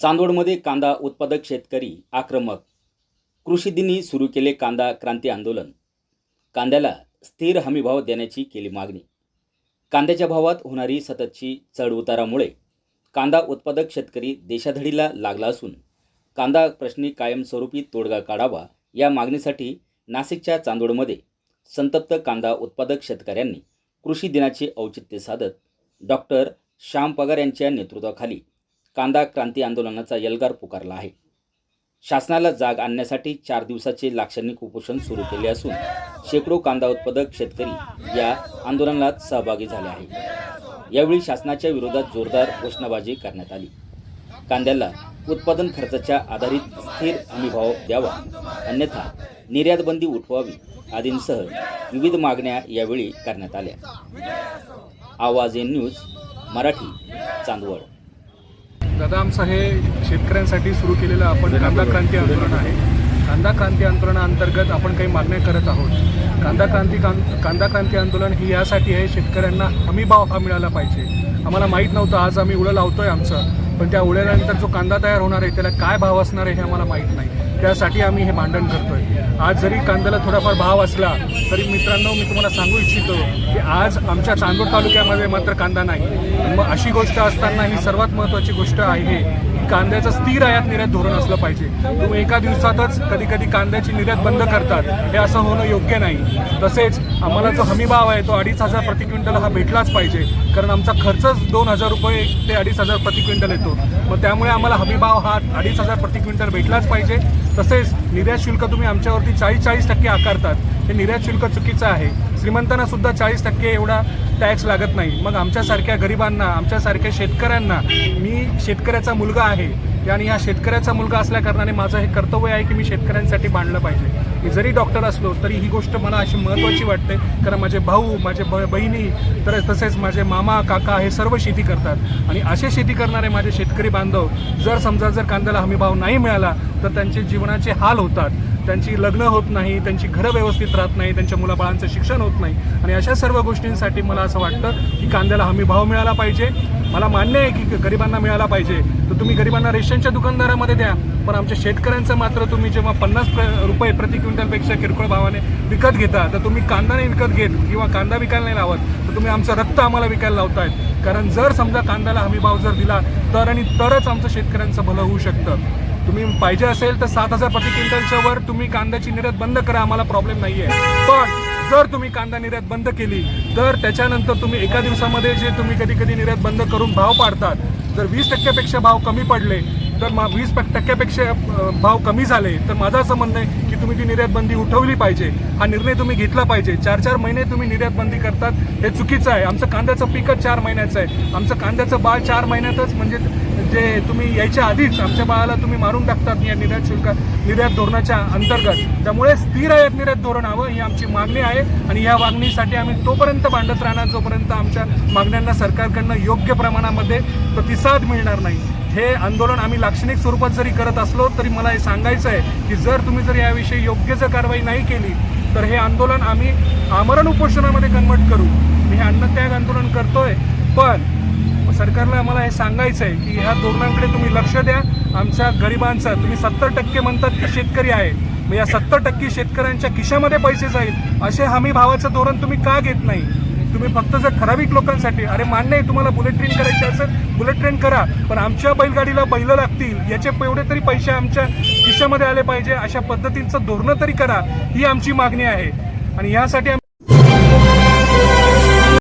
चांदवडमध्ये कांदा उत्पादक शेतकरी आक्रमक. कृषीदिनी सुरू केले कांदा क्रांती आंदोलन. कांद्याला स्थिर हमीभाव देण्याची केली मागणी. कांद्याच्या भावात होणारी सततची चढउतारामुळे कांदा उत्पादक शेतकरी देशाधडीला लागला असून कांदा प्रश्नी कायमस्वरूपी तोडगा काढावा या मागणीसाठी नाशिकच्या चांदोडमध्ये संतप्त कांदा उत्पादक शेतकऱ्यांनी कृषी दिनाचे औचित्य साधत डॉक्टर श्याम पगार यांच्या नेतृत्वाखाली कांदा क्रांती आंदोलनाचा यलगार पुकारला आहे. शासनाला जाग आणण्यासाठी चार दिवसाचे लाक्षणिक उपोषण सुरू केले असून शेकडो कांदा उत्पादक शेतकरी या आंदोलनात सहभागी झाले आहे यावेळी शासनाच्या विरोधात जोरदार घोषणाबाजी करण्यात आली. कांद्याला उत्पादन खर्चाच्या आधारित स्थिर हमीभाव द्यावा अन्यथा निर्यातबंदी उठवावी आदींसह विविध मागण्या यावेळी करण्यात आल्या. आवाज इन न्यूज मराठी चांदवड. दादा आमचं हे शेतकऱ्यांसाठी सुरू केलेलं आपण कांदा क्रांती आंदोलन आहे. कांदा क्रांती आंदोलनाअंतर्गत आपण काही मागण्या करत आहोत. कांदा क्रांती कां कांदा क्रांती आंदोलन ही यासाठी आहे शेतकऱ्यांना हमीभाव हा मिळाला पाहिजे. आम्हाला माहीत नव्हतं आज आम्ही उडं लावतोय आमचं. पण त्या उडल्यानंतर जो कांदा तयार होणार आहे त्याला काय भाव असणार आहे हे आम्हाला माहीत नाही. त्यासाठी आम्ही हे मांडण करतोय. आज जरी कांद्याला थोडाफार भाव असला तरी मित्रांनो मी तुम्हाला सांगू इच्छितो की आज आमच्या चांदूर तालुक्यामध्ये मात्र कांदा नाही. मग अशी गोष्ट असताना ही सर्वात महत्त्वाची गोष्ट आहे कांद्याचं स्थिर आयात निर्यात धोरण असलं पाहिजे. तुम्ही एका दिवसातच कधी कधी कांद्याची निर्यात बंद करतात. हे असं होणं योग्य नाही. तसेच आम्हाला जो हमीभाव आहे तो अडीच हजार प्रति क्विंटल हा भेटलाच पाहिजे. कारण आमचा खर्चच दोन हजार रुपये ते अडीच हजार प्रति क्विंटल येतो. मग त्यामुळे आम्हाला हमीभाव हा अडीच हजार प्रति क्विंटल भेटलाच पाहिजे. तसेच निर्यात शुल्क तुम्ही आमच्यावरती चाळीस चाळीस टक्के आकारतात. हे निर्यात शुल्क चुकीचं आहे. श्रीमंतांना सुद्धा चाळीस टक्के एवढा टॅक्स लागत नाही. मग आमच्यासारख्या गरिबांना आमच्यासारख्या शेतकऱ्यांना मी शेतकऱ्याचा मुलगा आहे आणि ह्या शेतकऱ्याचा मुलगा असल्या कारणाने माझं हे कर्तव्य आहे की मी शेतकऱ्यांसाठी बांधलं पाहिजे. मी जरी डॉक्टर असलो तरी ही गोष्ट मला अशी महत्त्वाची वाटते. कारण माझे भाऊ माझे ब बहिणी तर तसेच माझे मामा काका हे सर्व शेती करतात. आणि असे शेती करणारे माझे शेतकरी बांधव जर समजा जर कांद्याला हमीभाव नाही मिळाला तर त्यांचे जीवनाचे हाल होतात. त्यांची लग्न होत नाही त्यांची घरं व्यवस्थित राहत नाही त्यांच्या मुलाबाळांचं शिक्षण होत नाही. आणि अशा सर्व गोष्टींसाठी मला असं वाटतं की कांद्याला हमी भाव मिळाला पाहिजे. मला मान्य आहे की गरिबांना मिळाला पाहिजे. तर तुम्ही गरिबांना रेशनच्या दुकानदारामध्ये द्या. पण आमच्या शेतकऱ्यांचं मात्र तुम्ही जेव्हा पन्नास रुपये प्रति क्विंटलपेक्षा किरकोळ भावाने विकत घेता तर तुम्ही कांदा नाही विकत घेत किंवा कांदा विकायला नाही लावत. तर तुम्ही आमचं रक्त आम्हाला विकायला लावतायत. कारण जर समजा कांद्याला हमी भाव जर दिला तर आणि तरच आमचं शेतकऱ्यांचं भलं होऊ शकतं. तुम्ही पाहिजे असेल तर सात हजार प्रति क्विंटलच्या वर तुम्ही कांद्याची निर्यात बंद करा आम्हाला प्रॉब्लेम नाही आहे पण जर तुम्ही कांदा निर्यात बंद केली तर त्याच्यानंतर तुम्ही एका दिवसामध्ये जे तुम्ही कधी कधी निर्यात बंद करून भाव पाडतात जर वीस टक्क्यापेक्षा भाव कमी पडले तर मा वीस टक्क्यापेक्षा भाव कमी झाले तर माझं असं म्हणणं आहे की तुम्ही ती निर्यात बंदी उठवली पाहिजे. हा निर्णय तुम्ही घेतला पाहिजे. चार चार महिने तुम्ही निर्यात बंदी करतात हे चुकीचं आहे. आमचं कांद्याचं पिकच चार महिन्याचं आहे. आमचं कांद्याचं बाळ चार महिन्यातच म्हणजे जे तुम्ही यायच्या आधीच आमच्या बाळाला तुम्ही मारून टाकतात या निर्यात शुल्क निर्यात धोरणाच्या अंतर्गत. त्यामुळे स्थिर आयात निर्यात धोरण हवं ही आमची मागणी आहे. आणि या मागणीसाठी आम्ही तोपर्यंत भांडत राहणार जोपर्यंत आमच्या मागण्यांना सरकारकडनं योग्य प्रमाणामध्ये प्रतिसाद मिळणार नाही. हे आंदोलन आम्ही लाक्षणिक स्वरूपात जरी करत असलो तरी मला हे सांगायचं आहे की जर तुम्ही जर याविषयी योग्य जर कारवाई नाही केली तर हे आंदोलन आम्ही आमरण उपोषणामध्ये कन्वर्ट करू. मी हे अन्नत्याग आंदोलन करतोय पण सरकारला आम्हाला हे सांगायचं आहे की ह्या धोरणांकडे तुम्ही लक्ष द्या. आमच्या गरिबांचा तुम्ही सत्तर टक्के म्हणतात की शेतकरी आहे मग या सत्तर टक्के शेतकऱ्यांच्या खिशामध्ये पैसे जाईल. असे हमी भावाचं धोरण तुम्ही का घेत नाही? तुम्ही फक्त जर ठराविक लोकांसाठी अरे मान्य आहे तुम्हाला बुलेट ट्रेन करायची असेल बुलेट ट्रेन करा. पण आमच्या बैलगाडीला बैलं लागतील. याचे एवढे तरी पैसे आमच्या खिशामध्ये आले पाहिजे. अशा पद्धतींचं धोरणं तरी करा. ही आमची मागणी आहे. आणि यासाठी